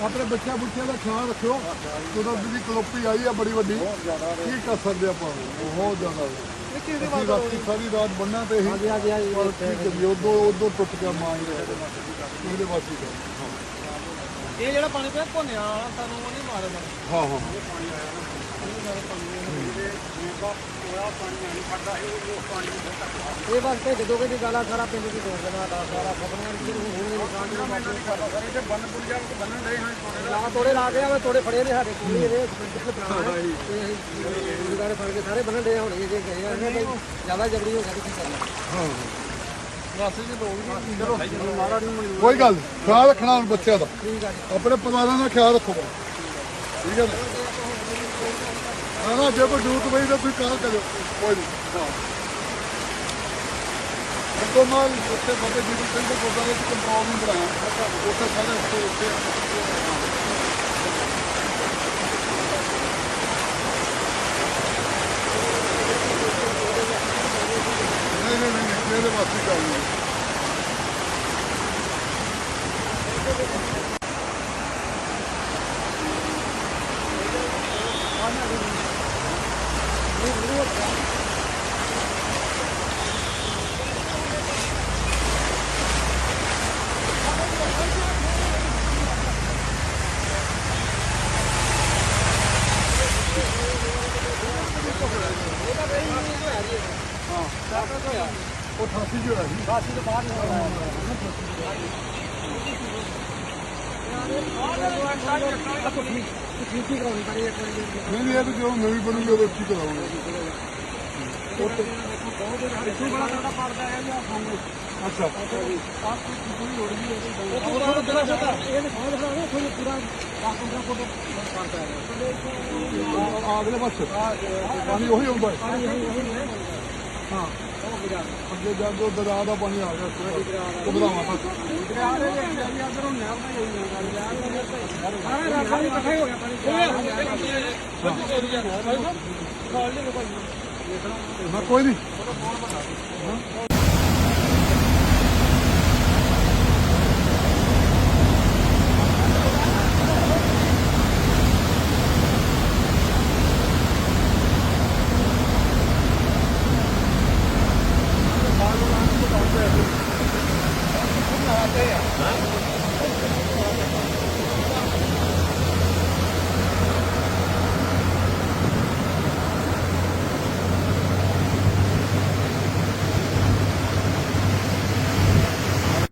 ਆਪਣੇ ਬੱਚਿਆਂ ਬੁੱਚਿਆਂ ਦਾ ਖਿਆਲ ਰੱਖਿਓ ਕੁਦਰਤ ਦੀ ਕਲੋਪੀ ਆਈ ਆ ਬੜੀ ਵੱਡੀ ਕੀ ਕਰ ਸਕਦੇ ਆਪਾਂ ਬਹੁਤ ਜ਼ਿਆਦਾ ਅਸੀਂ ਰਾਤੀ ਸਾਰੀ ਰਾਤ ਬੰਨਾਂ ਤੇ ਹੀ ਹਾਂਜੀ ਹਾਂਜੀ ਹਾਂਜੀ ਪਰ ਕੀ ਕਰੀਏ ਉਦੋਂ ਉਦੋਂ ਟੁੱਟ ਗਿਆ ਮਾਂ ਹੀ ਉਹਦੇ ਵਾਸੀ ਦਾ ਇਹ ਜਿਹੜਾ ਪਾਣੀ ਪਿਆ ਭੁੰਨਿਆ ਵਾਲਾ ਸਾਨੂੰ ਉਹ ਨਹੀਂ ਮਾਰਦਾ ਹਾਂ ਹਾਂ ਇਹ ਬਸ ਤੇ ਜਦੋਂ ਕਿ ਗਾਲਾ ਸਾਰਾ ਪਿੰਡ ਦੀ ਤੋੜ ਦੇਣਾ ਦਾ ਸਾਰਾ ਖਬਰਾਂ ਦੀ ਹੁਣ ਦੇ ਦੇ ਤੋੜੇ ਲਾ ਕੇ ਆਵੇ ਤੋੜੇ ਫੜੇ ਨੇ ਸਾਡੇ ਕੋਲ ਇਹਦੇ। ਗੁਰਦਾਰੇ ਫੜ ਕੇ ਸਾਰੇ ਬੰਨਣ ਦੇ ਹੁਣ ਇਹ ਜੇ ਗਏ ਆ ਇਹਨਾਂ ਦੇ ਜ਼ਿਆਦਾ ਜਬਰੀ ਹੋ ਗਿਆ ਤੇ ਕੀ ਕਰਨਾ? ਹਾਂ। ਵਾਸੀ ਦੇ ਲੋਕ ਚਲੋ। ਮਾਰਾ ਨਹੀਂ ਮਣੀ ਕੋਈ ਗੱਲ ਖਿਆਲ ਰੱਖਣਾ ਹੁਣ ਬੱਚਿਆਂ ਦਾ। ਆਪਣੇ ਪਰਿਵਾਰਾਂ ਦਾ ਖਿਆਲ ਰੱਖੋ। ਠੀਕ ਹੈ ਨਾ ਜੇ ਕੋਈ ਜ਼ਰੂਰਤ ਪਈ ਤਾਂ ਤੁਸੀਂ ਕਾਲ ਕਰਿਓ? ਕੋਈ ਨਹੀਂ। ਹਾਂ ਅੱਗੋਂ ਉੱਥੇ ਬਾਬੇ ਜੀ ਸਿੰਘ ਦੇ ਗੁਰਦੁਆਰੇ ਚ ਕੰਟਰੋਲ ਨਹੀਂ ਬਣਾਇਆ। ਉੱਥੇ ਸਾਰੇ ਉੱਥੇ ਉੱਥੇ ਨਹੀਂ ਨਹੀਂ ਨਹੀਂ ਇਹਦੇ ਵਾਸਤੇ ਗੱਲ ਨਹੀਂ। ਉਹ 88 ਜੋ ਹੈ ਜੀ ਵਾਸੀ ਤੋਂ ਬਾਹਰ ਨਹੀਂ ਹੋਣਾ ਠੀਕ ਹੀ ਕਰਾਉਣੀ ਪੜੀ ਇੱਕ ਵਾਰੀ ਨਹੀਂ ਨਹੀਂ ਇਹ ਤਾਂ ਜਦੋਂ ਨਵੀਂ ਬਣੂਗੀ ਉਦੋਂ ਕੀ ਕਰਾਉਂਗੇ ਇੱਥੋਂ ਬੜਾ ਸਾਡਾ ਪੜਦਾ ਹੈ ਜਾਂ ਸਾਹਮਣੇ ਅੱਛਾ। ਆਪ ਕੀ ਕੋਈ ਲੋੜ ਨਹੀਂ ਹੈ ਉਹ ਥੋੜਾ ਬੜਾ ਛੋਟਾ ਇਹ ਨੇ ਬਹੁਤ ਬੜਾ ਨਾ ਤੁਹਾਨੂੰ ਪੂਰਾ 10 15 ਫੁੱਟ ਪੜਦਾ ਹੈ ਆ- ਅਗਲੇ ਪਾਸੇ ਪਾਣੀ ਉਹੀ ਆਉਂਦਾ ਹੈ ਪਾਣੀ ਇਹ ਇਹ ਹੈ ਹਾਂ ਉਹ ਗੁਜ਼ਾਰ ਅੱਗੇ ਜਾ ਕੇ ਉਹ ਦਰਿਆ ਦਾ ਪਾਣੀ ਆ ਗਿਆ ਉਹ ਬਣਾਵਾ ਤੱਕ ਦਰਿਆ ਦੇ Huh?